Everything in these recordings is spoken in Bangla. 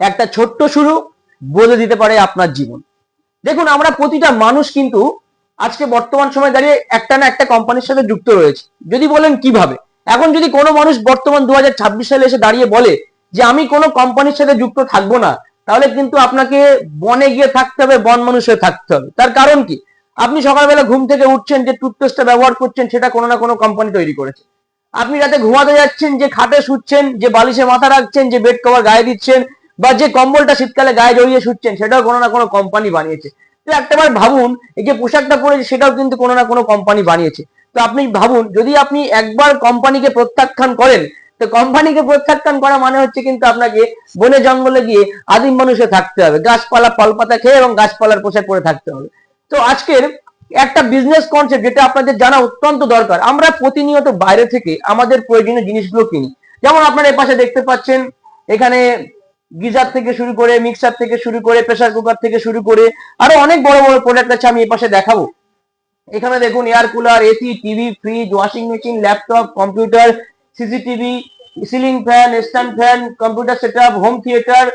একটা ছোট্ট শুরু বলে দিতে পারে আপনার জীবন। দেখুন, আমরা প্রতিটা মানুষ কিন্তু আজকে বর্তমান সময় দাঁড়িয়ে একটা না একটা কোম্পানির সাথে যুক্ত রয়েছে। যদি বলেন কীভাবে? এখন যদি কোনো মানুষ বর্তমান দুহাজার ছাব্বিশ সালে এসে দাঁড়িয়ে বলে যে, আমি কোনো কোম্পানির সাথে যুক্ত থাকব না, তাহলে কিন্তু আপনাকে বনে গিয়ে থাকতে হবে, বন মানুষ হয়ে থাকতে হবে। তার কারণ কি? আপনি সকালবেলা ঘুম থেকে উঠছেন, যে টুথপেস্টটা ব্যবহার করছেন, সেটা কোনো না কোনো কোম্পানি তৈরি করেছে। আপনি রাতে ঘুমাতে যাচ্ছেন, যে খাটে শুচ্ছেন, যে বালিশে মাথা রাখছেন, যে বেড কভার গায়ে দিচ্ছেন বা যে কম্বলটা শীতকালে গায়ে জড়িয়ে শুচ্ছেন, সেটাও কোনো না কোনো কোম্পানি বানিয়েছে। তো একটাবার ভাবুন, এই যে পোশাকটা পরেছে, সেটাও কিন্তু কোনো না কোনো কোম্পানি বানিয়েছে। তো আপনি ভাবুন, যদি আপনি একবার কোম্পানিকে প্রত্যাখ্যান করেন, তো কোম্পানিকে প্রত্যাখ্যান করা মানে হচ্ছে কিন্তু আপনাকে বনে জঙ্গলে গিয়ে আদিম মানুষে থাকতে হবে। গাছপালা, ফলপাতা খেয়ে এবং গাছপালার পোশাক পরে থাকতে হবে। তো আজকের একটা বিজনেস কনসেপ্ট যেটা আপনাদের জানা অত্যন্ত দরকার, আমরা প্রতিনিয়ত বাইরে থেকে আমাদের প্রয়োজনীয় জিনিসগুলো কিনি। যেমন আপনারা এই পাশে দেখতে পাচ্ছেন, এখানে গিজার থেকে শুরু করে মিক্সার থেকে শুরু করে প্রেসার কুকার থেকে শুরু করে, আরও অনেক বড় বড় প্রোডাক্ট আছে আমি এই পাশে দেখাবো। এখানে দেখুন air cooler AC TV fridge washing machine laptop computer CCTV ceiling fan stand fan computer setup home theatre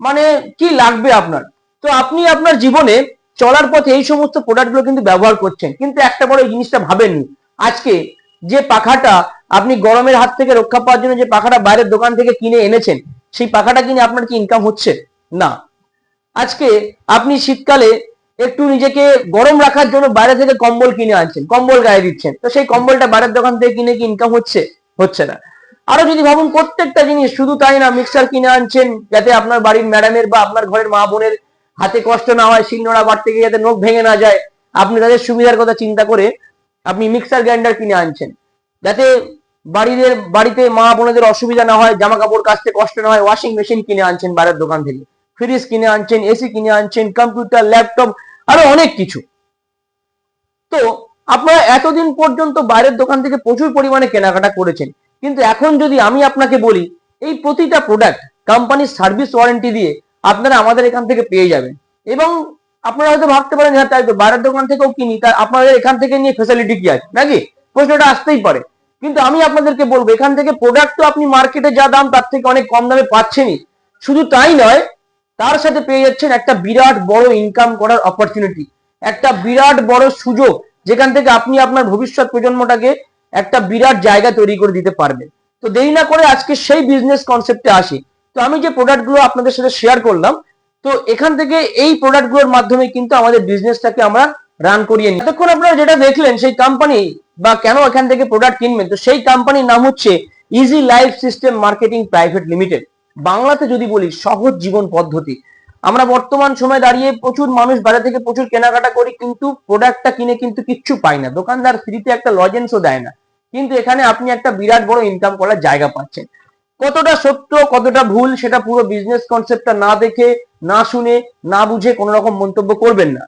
মানে কি লাগবে আপনার? তো আপনি আপনার জীবনে চলার পথে এই সমস্ত প্রোডাক্টগুলো কিন্তু ব্যবহার করছেন। কিন্তু একটা বড় জিনিসটা ভাবেননি। আজকে যে পাখাটা আপনি গরমের হাত থেকে রক্ষা পাওয়ার জন্য যে পাখাটা বাইরের দোকান থেকে কিনে এনেছেন সেই পাখাটা কিনে আপনার কি ইনকাম হচ্ছে? না। আজকে আপনি শীতকালে একটু নিজেকে গরম রাখার জন্য বাইরে থেকে কম্বল কিনে আনছেন, কম্বল গায়ে দিচ্ছেন। তো সেই কম্বলটা বাইরের দোকান থেকে কিনে কি ইনকাম হচ্ছে? হচ্ছে না। আরও যদি ভাবুন, প্রত্যেকটা জিনিস শুধু তাই না মিক্সার কিনে আনছেন যাতে আপনার বাড়ির ম্যাডামের বা আপনার ঘরের মা বোনের হাতে কষ্ট না হয়, শিলনোড়া বাড়তে গিয়ে যাতে নখ ভেঙে না যায়। আপনি তাদের সুবিধার কথা চিন্তা করে আপনি মিক্সার গ্রাইন্ডার কিনে আনছেন। যাতে বাড়িদের, বাড়িতে মা বোনেদের অসুবিধা না হয় জামা কাপড় কাচতে কষ্ট না হয় ওয়াশিং মেশিন কিনে আনছেন বাইরের দোকান থেকে ফ্রিজ কিনে আনছেন এসি কিনে আনছেন কম্পিউটার ল্যাপটপ আরও অনেক কিছু। তো আপনারা এতদিন পর্যন্ত বাইরের দোকান থেকে প্রচুর পরিমাণে কেনাকাটা করেছেন, কিন্তু এখন যদি আমি আপনাকে বলি, এই প্রতিটা প্রোডাক্ট কোম্পানির সার্ভিস ওয়ারেন্টি দিয়ে আপনারা আমাদের এখান থেকে পেয়ে যাবেন। এবং আপনারা হয়তো ভাবতে পারেন হ্যাঁ তাই তো, বাইরের দোকান থেকেও কিনি, তা আপনাদের এখান থেকে নিয়ে ফেসিলিটি কি আছে? নাকি? প্রশ্নটা আসতেই পারে। কিন্তু আমি আপনাদেরকে বলব, এখান থেকে প্রোডাক্ট তো আপনি মার্কেটে যা দাম, তার থেকে অনেক কম দামে পাচ্ছেনই। শুধু তাই নয়, তার সাথে পেয়ে যাচ্ছেন একটা বিরাট বড় ইনকাম করার অপরচুনিটি একটা বিরাট বড় সুযোগ, যেখান থেকে আপনি আপনার ভবিষ্যৎ প্রজন্মটাকে একটা বিরাট জায়গা তৈরি করে দিতে পারবেন। তো দেরি না করে আজকে সেই বিজনেস কনসেপ্টে আসি। তো আমি যে প্রোডাক্টগুলো আপনাদের সাথে শেয়ার করলাম, তো এখান থেকে এই প্রোডাক্টগুলোর মাধ্যমে কিন্তু আমাদের বিজনেসটাকে আমরা রান করিয়ে নিই। এতক্ষণ আপনারা যেটা দেখলেন, সেই কোম্পানি বা কেন এখান থেকে প্রোডাক্ট কিনবেন? তো সেই কোম্পানির নাম হচ্ছে easy life system marketing private limited বাংলাতে যদি বলি, সহজ জীবন পদ্ধতি। আমরা বর্তমান সময় দাঁড়িয়ে প্রচুর মানুষ বাইরে থেকে প্রচুর কেনাকাটা করি, কিন্তু প্রোডাক্টটা কিনে কিন্তু কিচ্ছু পাই না। দোকানদার ফ্রিতে একটা লজেন্সও দেয় না। কিন্তু এখানে আপনি একটা বিরাট বড় ইনকাম করার জায়গা পাচ্ছেন। কতটা সত্য, কতটা ভুল, সেটা পুরো বিজনেস কনসেপ্টটা না দেখে, না শুনে, না বুঝে কোনো রকম মন্তব্য করবেন না।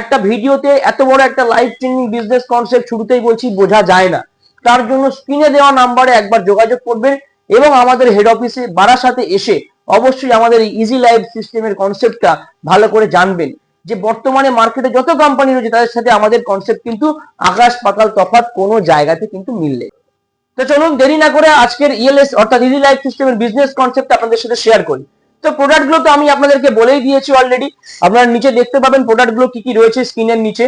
একটা ভিডিওতে এত বড় একটা লাইফ চেঞ্জিং বিজনেস কনসেপ্ট শুরুতেই বলছি, বোঝা যায় না। তার জন্য স্ক্রিনে দেওয়া নাম্বারে একবার যোগাযোগ করবেন এবং আমাদের হেড অফিসে বারাসাতে এসে অবশ্যই আমাদের এই ইজি লাইফ সিস্টেমের কনসেপ্টটা ভালো করে জানবেন। যে বর্তমানে মার্কেটে যত কোম্পানি রয়েছে, তাদের সাথে আমাদের কনসেপ্ট কিন্তু আকাশ পাতাল তফাৎ কোনো জায়গাতে কিন্তু মিললে তো চলুন দেরি না করে আজকের ইএলএস অর্থাৎ ইজি লাইফ সিস্টেমের বিজনেস কনসেপ্ট আপনাদের সাথে শেয়ার করি। তো প্রোডাক্টগুলো তো আমি আপনাদেরকে বলেই দিয়েছি অলরেডি আপনারা নিচে দেখতে পাবেন প্রোডাক্টগুলো কি কি রয়েছে স্ক্রিনের নিচে।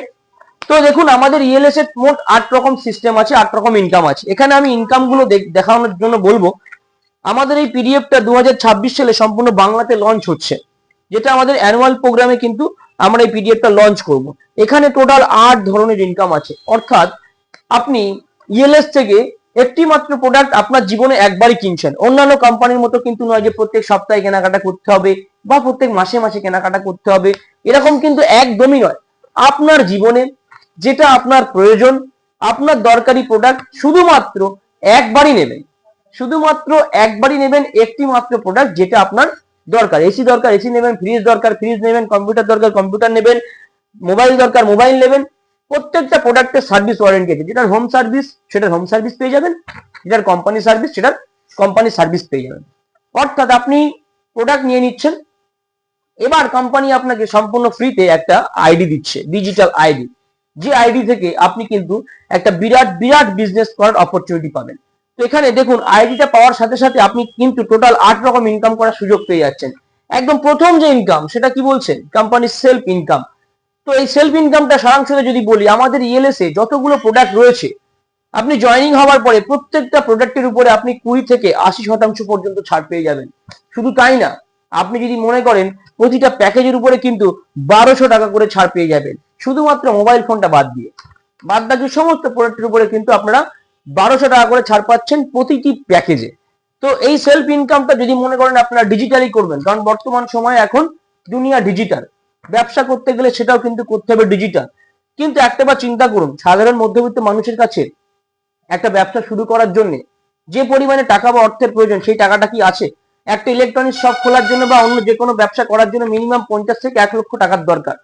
তো দেখুন, আমাদের ইএলএস এর মোট আট রকম সিস্টেম আছে, আট রকম ইনকাম আছে। এখানে আমি ইনকামগুলো দেখানোর জন্য বলব। আমাদের এই পিডিএফটা দু হাজার ছাব্বিশ সালে সম্পূর্ণ বাংলাতে লঞ্চ হচ্ছে। যেটা আমাদের অ্যানুয়াল প্রোগ্রামে কিন্তু আমরা এই পিডিএফটা লঞ্চ করব। এখানে টোটাল আট ধরনের ইনকাম আছে। অর্থাৎ আপনি ইএলএস থেকে একটি মাত্র প্রোডাক্ট আপনার জীবনে একবারই কিনছেন। অন্যান্য কোম্পানির মতো কিন্তু নয় যে প্রত্যেক সপ্তাহে কেনাকাটা করতে হবে বা প্রত্যেক মাসে মাসে কেনাকাটা করতে হবে। এরকম কিন্তু একদমই নয়। আপনার জীবনে যেটা আপনার প্রয়োজন, আপনার দরকারি প্রোডাক্ট শুধুমাত্র একবারই নেবেন। শুধুমাত্র একবারই নেবেন একটি মাত্র প্রোডাক্ট যেটা আপনার দরকার। এসি দরকার এসি নেবেন ফ্রিজ দরকার ফ্রিজ নেবেন কম্পিউটার দরকার কম্পিউটার নেবেন মোবাইল দরকার মোবাইল নেবেন। প্রত্যেকটা প্রোডাক্টের সার্ভিস ওয়ারেন্টি আছে। যেটার হোম সার্ভিস সেটার হোম সার্ভিস পেয়ে যাবেন। যেটার কোম্পানি সার্ভিস সেটার কোম্পানি সার্ভিস পেয়ে যাবেন। অর্থাৎ আপনি প্রোডাক্ট নিয়ে নিচ্ছেন। এবার কোম্পানি আপনাকে সম্পূর্ণ ফ্রিতে একটা আইডি দিচ্ছে ডিজিটাল আইডি যে আইডি থেকে আপনি কিন্তু একটা বিরাট বিরাট বিজনেস করার অপরচুনিটি পাবেন। তো এখানে দেখুন আইডিটা পাওয়ার সাথে সাথে আপনি কিন্তু টোটাল আট রকম ইনকাম করার সুযোগ পেয়ে যাচ্ছেন। একদম প্রথম যে ইনকাম সেটা কি বলছে? কোম্পানির সেলফ ইনকাম তো এই সেলফ ইনকামটা সারাংশে যদি বলি, আমাদের ইএলএস এ যতগুলো প্রোডাক্ট রয়েছে, আপনি জয়েনিং হওয়ার পরে প্রত্যেকটা প্রোডাক্টের উপরে আপনি কুড়ি থেকে আশি শতাংশ পর্যন্ত ছাড় পেয়ে যাবেন। শুধু তাই না, আপনি যদি মনে করেন প্রতিটা প্যাকেজের উপরে কিন্তু বারোশো টাকা করে ছাড় পেয়ে যাবেন। শুধুমাত্র মোবাইল ফোনটা বাদ দিয়ে। বাদ বাকি সমস্ত প্রোডাক্টের উপরে কিন্তু আপনারা বারোশো টাকা করে ছাড় পাচ্ছেন প্রতিটি প্যাকেজে তো এই সেলফ ইনকামটা যদি মনে করেন আপনারা ডিজিটালি করবেন, কারণ বর্তমান সময়ে এখন দুনিয়া ডিজিটাল ব্যবসা করতে গেলে সেটাও কিন্তু করতে হবে ডিজিটাল কিন্তু একটাবার চিন্তা করুন, সাধারণ মধ্যবিত্ত মানুষের কাছে একটা ব্যবসা শুরু করার জন্য যে পরিমাণে টাকা বা অর্থের প্রয়োজন, সেই টাকাটা কি আছে? একটা ইলেকট্রনিক্স শপ খোলার জন্য বা অন্য যে কোনো ব্যবসা করার জন্য মিনিমাম পঞ্চাশ থেকে এক লক্ষ টাকার দরকার।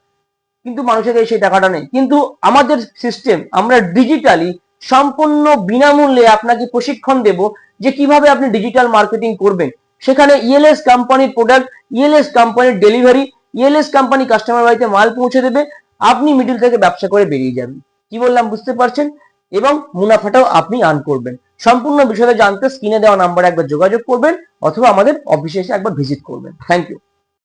কিন্তু মানুষের কাছে সেই টাকাটা নেই। কিন্তু আমাদের সিস্টেম আমরা ডিজিটালি সম্পূর্ণ বিনামূল্যে আপনাকে প্রশিক্ষণ দেব যে কীভাবে আপনি ডিজিটাল মার্কেটিং করবেন। সেখানে ইএলএস কোম্পানির প্রোডাক্ট ইএলএস কোম্পানির ডেলিভারি ইএলএস কোম্পানি কাস্টমার বাড়িতে মাল পৌঁছে দেবে, আপনি মিডিল থেকে ব্যবসা করে বেরিয়ে যাবেন। কি বললাম, বুঝতে পারছেন? এবং মুনাফাটাও আপনি আর্ন করবেন। সম্পূর্ণ বিষয়টা জানতে স্ক্রিনে দেওয়া নাম্বারে একবার যোগাযোগ করবেন, অথবা আমাদের অফিসে এসে একবার ভিজিট করবেন। Thank you